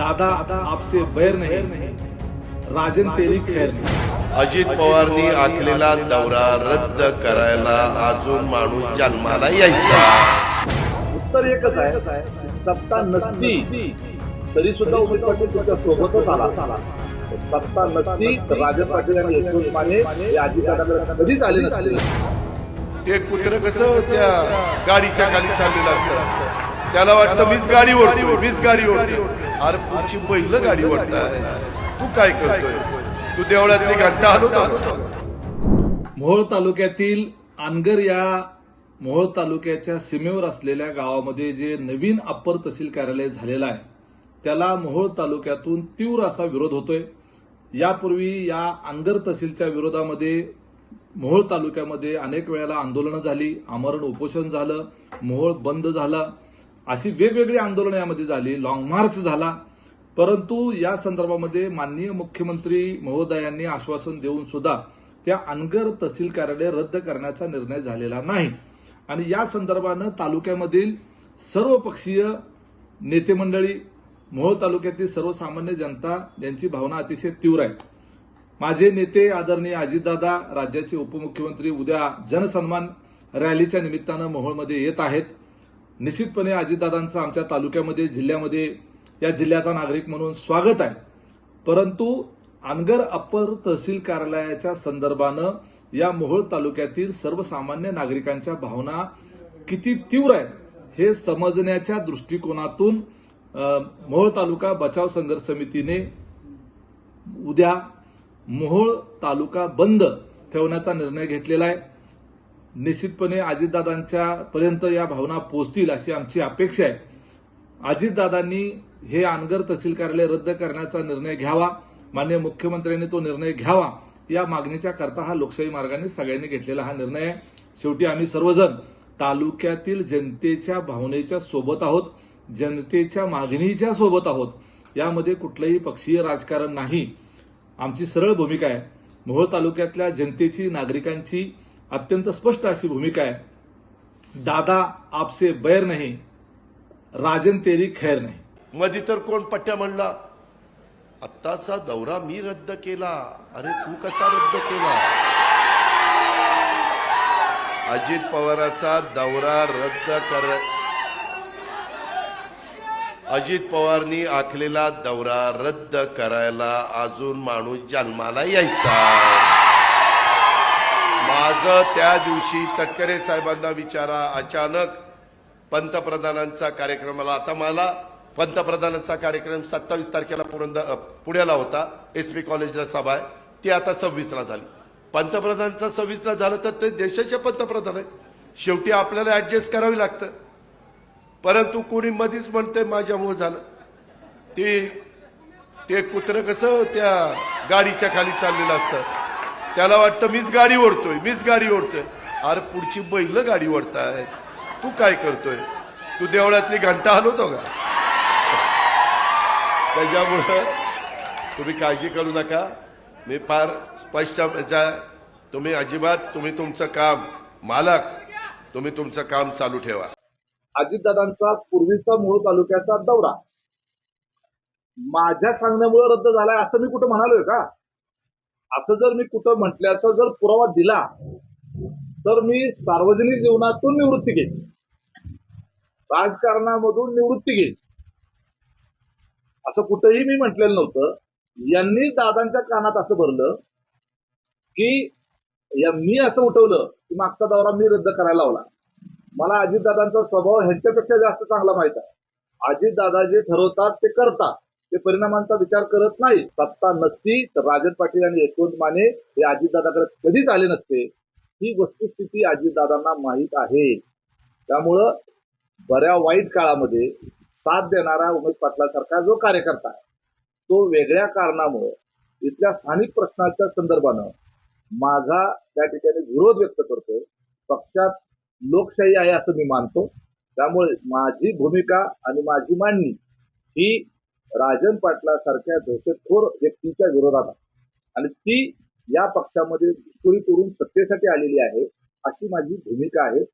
दादा आपसे बैर नहीं। राजन तेरी खैर नहीं। अजित पवारनी आखलेला दौरा रद्द करायला अजून माणूस जन्माला यायचा. उत्तर एकच आहे. सत्ता नसती तरी सुद्धा उमेश पाटील तुमच्या सोबतच आला. सत्ता नसती तर राजन पाटील आणि यशवंत माने हे अजितदादाकडे कधीच आले नसते. ते कुत्र कसं त्या गाडीच्या खाली चाललेलं असतं? त्याला वाटतं मीच गाडी ओढतोय मीच गाडी ओढतोय. अरे पुढची पहिलं गाडी ओढताय तू काय करतोय? तू देवळातली घंटा मोहोळ तालुक्यातील अनगर या मोहोळ तालुक्याच्या सीमेवर असलेल्या गावामध्ये जे नवीन अप्पर तहसील कार्यालय झालेलं आहे त्याला मोहोळ तालुक्यातून तीव्र असा विरोध होतोय. यापूर्वी या आंगर तहसीलच्या विरोधामध्ये मोहोळ तालुक्यामध्ये अनेक वेळेला आंदोलनं झाली आमरण उपोषण झालं मोहोळ बंद झालं. अशी वेगवेगळी आंदोलनं यामध्ये झाली. लॉंग मार्च झाला. परंतु या संदर्भामध्ये माननीय मुख्यमंत्री महोदयांनी आश्वासन देऊन सुद्धा त्या अनगर तहसील कार्यालय रद्द करण्याचा निर्णय झालेला नाही. आणि या संदर्भानं तालुक्यामधील सर्वपक्षीय नेतेमंडळी नेते मंडळी मोहोळ तालुक्यातील सर्वसामान्य जनता यांची भावना अतिशय तीव्र आहे. माझे नेते आदरणीय अजितदादा राज्याचे उपमुख्यमंत्री उद्या जनसन्मान रॅलीच्या निमित्तानं मोहोळमध्ये येत आहेत. निश्चितपणे अजितदादांचं आमच्या तालुक्यामध्ये जिल्ह्यामध्ये या जिल्ह्याचा नागरिक म्हणून स्वागत आहे. परंतु अनगर अप्पर तहसील कार्यालयाच्या संदर्भानं या मोहोळ तालुक्यातील सर्वसामान्य नागरिकांच्या भावना किती तीव्र आहेत हे समजण्याच्या दृष्टिकोनातून मोहोळ तालुका बचाव संघर्ष समितीने उद्या मोहोळ तालुका बंद ठेवण्याचा निर्णय घेतलेला आहे. निश्चितपणे अजितदादांच्या पर्यंत या भावना पोहोचतील अशी आमची अपेक्षा आहे. अजितदादांनी हे अनगर तहसील कार्यालय रद्द करण्याचा निर्णय घ्यावा. माननीय मुख्यमंत्र्यांनी तो निर्णय घ्यावा. या मागणीच्या करता हा लोकशाही मार्गाने सगळ्यांनी घेतलेला हा निर्णय आहे. शेवटी आम्ही सर्वजण तालुक्यातील जनतेच्या भावनेच्या सोबत आहोत. जनतेच्या मागणीच्या सोबत आहोत. यामध्ये कुठलंही पक्षीय राजकारण नाही. आमची सरळ भूमिका आहे. मोहोळ तालुक्यातल्या जनतेची नागरिकांची अत्यंत स्पष्ट अशी भूमिका आहे. दादा आपसे बैर नाही राजन तेरी खैर नाही. मधी तर कोण पट्ट्या म्हणला आत्ताचा दौरा मी रद्द केला. अरे तू कसा रद्द केला? अजित पवाराचा दौरा रद्द कर. अजित पवारनी आखलेला दौरा रद्द करायला अजून माणूस जन्माला यायचा. माझं त्या दिवशी तटकरे साहेबांना विचारा अचानक पंतप्रधानांचा कार्यक्रमाला आता मला पंतप्रधानांचा कार्यक्रम सत्तावीस तारखेला पुरंदा पुण्याला होता. एस पी कॉलेजला सभा आहे. ती आता सव्वीसला झाली. पंतप्रधानांचा सव्वीसला झालं तर ते देशाचे पंतप्रधान आहे शेवटी आपल्याला ऍडजस्ट करावी लागतं. परंतु कोणी मधीच म्हणते माझ्यामुळे झालं. ते ते कुत्र कसं त्या गाडीच्या खाली चाललेलं असतं. त्याला वाटतं मीच गाडी ओढतोय मीच गाडी ओढतोय. अरे पुढची बैल गाडी ओढताय तू काय करतोय? तू देवळातली घंटा हलवतो का? त्याच्यामुळं तुम्ही काळजी करू नका. मी फार स्पष्ट तुम्ही अजिबात तुम्ही तुमचं काम मालक तुम्ही तुमचं काम चालू ठेवा. अजितदादांचा पूर्वीचा मूळ तालुक्याचा दौरा. माझ्या सांगण्यामुळे रद्द झालाय असं मी कुठं म्हणालोय का? असं जर मी कुठं म्हटल्याचा जर पुरावा दिला तर मी सार्वजनिक जीवनातून निवृत्ती घेईन. राजकारणामधून निवृत्ती घेईन. असं कुठंही मी म्हटलेलं नव्हतं. यांनी दादांच्या कानात असं भरलं की या मी असं उठवलं की मागचा दौरा मी रद्द करायला लावला. मला अजितदादांचा स्वभाव ह्यांच्यापेक्षा जास्त चांगला माहीत आहे. अजितदादा जे ठरवतात ते करतात. ते परिणामांचा विचार करत नाही सत्ता नसती तर राजन पाटील आणि यशवंत माने हे अजितदादाकडे कधीच आले नसते. ही वस्तुस्थिती अजितदादांना माहीत आहे. त्यामुळं बऱ्या वाईट काळामध्ये साथ देणारा उमेश पाटलासारखा जो कार्यकर्ता आहे तो वेगळ्या कारणामुळं इथल्या स्थानिक प्रश्नाच्या संदर्भानं माझा त्या ठिकाणी विरोध व्यक्त करतो. पक्षात लोकशाही आहे असं मी मानतो. त्यामुळे माझी भूमिका आणि माझी मांडणी ही राजन पाटलासारख्या दहशतखोर व्यक्तीच्या विरोधात आहे. आणि ती या पक्षामध्ये घुसखोरी करून सत्तेसाठी आलेली आहे अशी माझी भूमिका आहे.